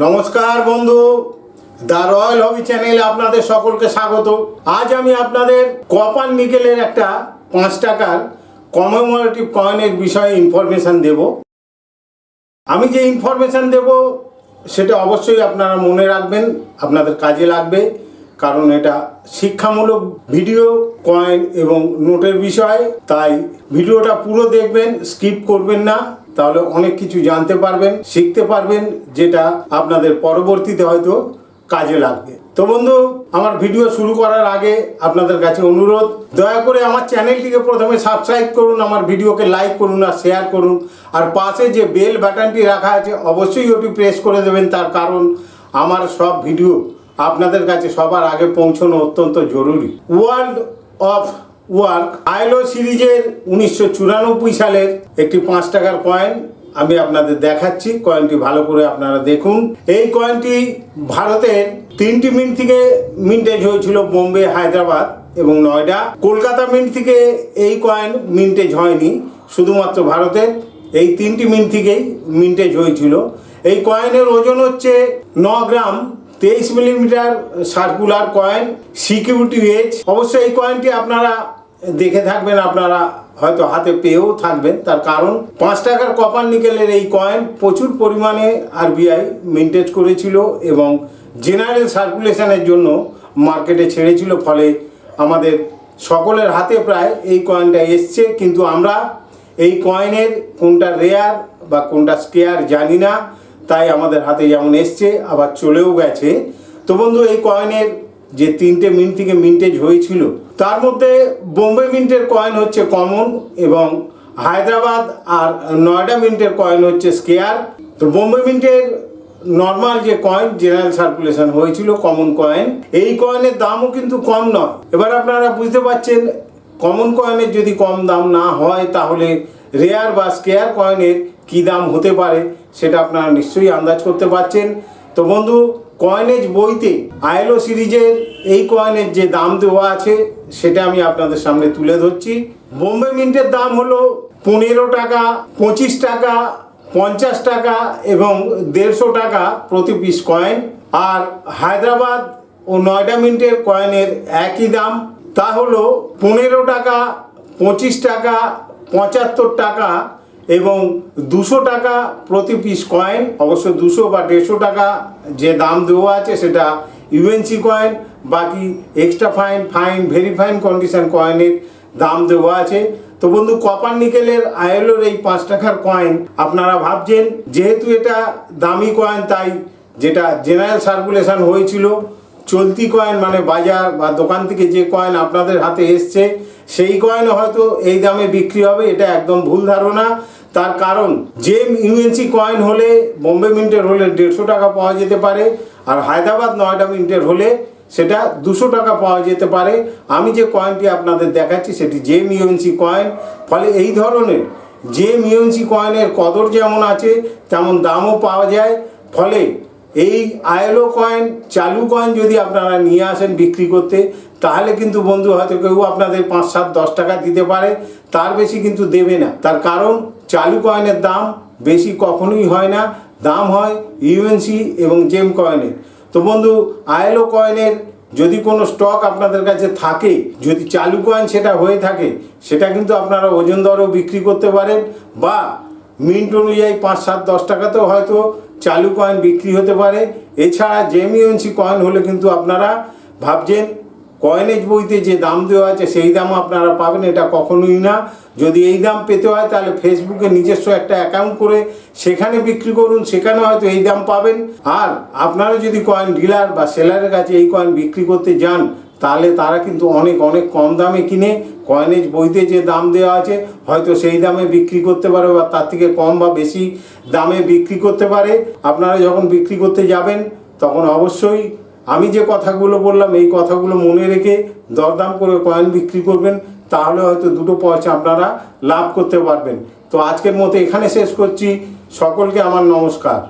নমস্কার বন্ধু, the royal হবি চ্যানেলে আপনাদের সকলকে স্বাগত। আজ আমি আপনাদের কপার নিকেলের একটা পাঁচ টাকার কমেমোরেটিভ কয়েনের বিষয়ে ইনফরমেশান দেব। আমি যে ইনফরমেশান দেব, সেটা অবশ্যই আপনারা মনে রাখবেন, আপনাদের কাজে লাগবে, কারণ এটা শিক্ষামূলক ভিডিও কয়েন এবং নোটের বিষয়, তাই ভিডিওটা পুরো দেখবেন স্কিপ করবেন না। তাহলে অনেক কিছু জানতে পারবেন, শিখতে পারবেন, যেটা আপনাদের পরবর্তীতে হয়তো কাজে লাগবে। তো বন্ধু, আমার ভিডিও শুরু করার আগে আপনাদের কাছে অনুরোধ, দয়া করে আমার চ্যানেলটিকে প্রথমে সাবস্ক্রাইব করুন, আমার ভিডিওকে লাইক করুন আর শেয়ার করুন। আর পাশে যে বেল বাটনটি রাখা আছে, অবশ্যই ওটি প্রেস করে দেবেন, তার কারণ আমার সব ভিডিও আপনাদের কাছে সবার আগে পৌঁছানো অত্যন্ত জরুরি। ওয়ার্ল্ড অফ ওয়ার্ক আইলো সিরিজের উনিশশো চুরানব্বই সালের একটি পাঁচ টাকার কয়েন আমি আপনাদের দেখাচ্ছি কয়েনটি ভালো করে আপনারা দেখুন। এই কয়েনটি ভারতের তিনটি মিন্ট থেকে মিন্টেজ হয়েছিল বোম্বে, হায়দ্রাবাদ এবং নয়ডা। কলকাতা মিন্ট থেকে এই কয়েন মিন্টেজ হয়নি, শুধুমাত্র ভারতের। এই তিনটি মিন্ট থেকেই মিন্টেজ হয়েছিল। এই কয়েনের ওজন হচ্ছে ন গ্রাম, তেইশ millimetre circular coin security edge অবশ্যই এই কয়েনটি আপনারা দেখে থাকবেন আপনারা, হয়তো হাতে পেয়েও থাকবেন। তার কারণ, পাঁচ টাকার কপার নিকেলের এই কয়েন প্রচুর পরিমাণে আরবিআই মেনটেজ করেছিল এবং জেনারেল সার্কুলেশনের জন্য মার্কেটে ছেড়েছিল। ফলে আমাদের সকলের হাতে প্রায় এই কয়েনটা এসছে। কিন্তু আমরা এই কয়েনের কোনটা রেয়ার বা কোনটা স্কেয়ার জানি না। তাই আমাদের হাতে যেমন এসছে, আবার চলেও গেছে। তো বন্ধু এই কয়েনের যে তিনটে মিন্ট থেকে মিন্টেজ হয়েছিল তার মধ্যে বোম্বে মিন্টের কয়েন হচ্ছে কমন এবং হায়দ্রাবাদ আর নয়ডা মিন্টের কয়েন হচ্ছে স্কেয়ার তো বোম্বে মিন্টের নর্মাল যে কয়েন জেনারেল সার্কুলেশন হয়েছিল কমন কয়েন এই কয়েনের দামও কিন্তু কম নয়। এবার আপনারা বুঝতে পারছেন কমন কয়েনের যদি কম দাম না হয়, তাহলে রেয়ার বা স্কেয়ার কয়েনের কি দাম হতে পারে, সেটা আপনারা নিশ্চয়ই আন্দাজ করতে পারছেন। তো বন্ধু কয়েনেজ বইতে আইএলও সিরিজের এই কয়েনের যে দাম দেওয়া আছে, সেটা আমি আপনাদের সামনে তুলে ধরছি। বোম্বে মিন্টের দাম হলো পনেরো টাকা, পঁচিশ টাকা, পঞ্চাশ টাকা এবং দেড়শো টাকা প্রতি পিস কয়েন আর হায়দ্রাবাদ ও নয়ডা মিন্টের কয়েনের একই দাম। তা হলো পনেরো টাকা, পঁচিশ টাকা, পঁচাত্তর টাকা এবং দুশো টাকা প্রতি পিস কয়েন অবশ্য দুশো বা দেড়শো টাকা যে দাম দেওয়া আছে সেটা ইউএনসি কয়েন বাকি extra fine fine very fine condition কয়েনের দাম দেওয়া আছে। তো বন্ধু কপার নিকেলের আয়েলোর এই পাঁচ টাকার কয়েন আপনারা ভাবছেন, যেহেতু এটা দামি কয়েন তাই যেটা জেনারেল সার্কুলেশন হয়েছিল, চলতি কয়েন মানে বাজার বা দোকান থেকে যে কয়েন আপনাদের হাতে এসছে সেই কয়েন হয়তো এই দামে বিক্রি হবে, এটা একদম ভুল ধারণা। তার কারণ, যে ইউএনসি কয়েন হলে, বোম্বে মিন্টের হলে দেড়শো টাকা পাওয়া যেতে পারে, আর হায়দ্রাবাদ নয়ডা মিন্টের হলে সেটা দুশো টাকা পাওয়া যেতে পারে। আমি যে কয়েনটি আপনাদের দেখাচ্ছি, সেটি জেম ইউএনসি কয়েন, ফলে এই ধরনের জেম ইউএনসি কয়েনের কদর যেমন আছে, তেমন দামও পাওয়া যায়। ফলে এই আয়েলো কয়েন, চালু কয়েন যদি আপনারা নিয়ে আসেন বিক্রি করতে তাহলে কিন্তু বন্ধু হয়তো কেউ আপনাদের পাঁচ, সাত, দশ টাকা দিতে পারে। তার বেশি কিন্তু দেবে না। তার কারণ, চালু কয়েনের দাম বেশি কখনোই হয় না। দাম হয় ইউএনসি এবং জেম কয়েনের। তো বন্ধু আয়েলো কয়েনের যদি কোনো স্টক আপনাদের কাছে থাকে, যদি চালু কয়েন সেটা হয়ে থাকে, সেটা কিন্তু আপনারা ওজন দরেও বিক্রি করতে পারেন বা মিন্ট অনুযায়ী পাঁচ, সাত, দশ টাকাতেও হয়তো চালু কয়েন বিক্রি হতে পারে। এছাড়া জেমিউএনসি কয়েন হলে কিন্তু আপনারা ভাবছেন কয়েনেজ বইতে যে দাম দেওয়া আছে, সেই দামও আপনারা পাবেন, এটা কখনোই না। যদি এই দাম পেতে হয়, তাহলে ফেসবুকে নিজস্ব একটা অ্যাকাউন্ট করে সেখানে বিক্রি করুন, সেখানে হয়তো এই দাম পাবেন। আর আপনারা যদি কয়েন ডিলার বা সেলারের কাছে এই কয়েন বিক্রি করতে যান, তাহলে তারা কিন্তু অনেক অনেক কম দামে কিনে কয়েনেজ বইতে যে দাম দেওয়া আছে, হয়তো সেই দামে বিক্রি করতে পারে বা তার থেকে কম বা বেশি দামে বিক্রি করতে পারে। আপনারা যখন বিক্রি করতে যাবেন, তখন অবশ্যই আমি যে কথাগুলো বললাম, এই কথাগুলো মনে রেখে দরদাম করে কয়েন বিক্রি করবেন, তাহলে হয়তো দুটো পয়সা আপনারা লাভ করতে পারবেন। তো আজকের মতো এখানে শেষ করছি। সকলকে আমার নমস্কার।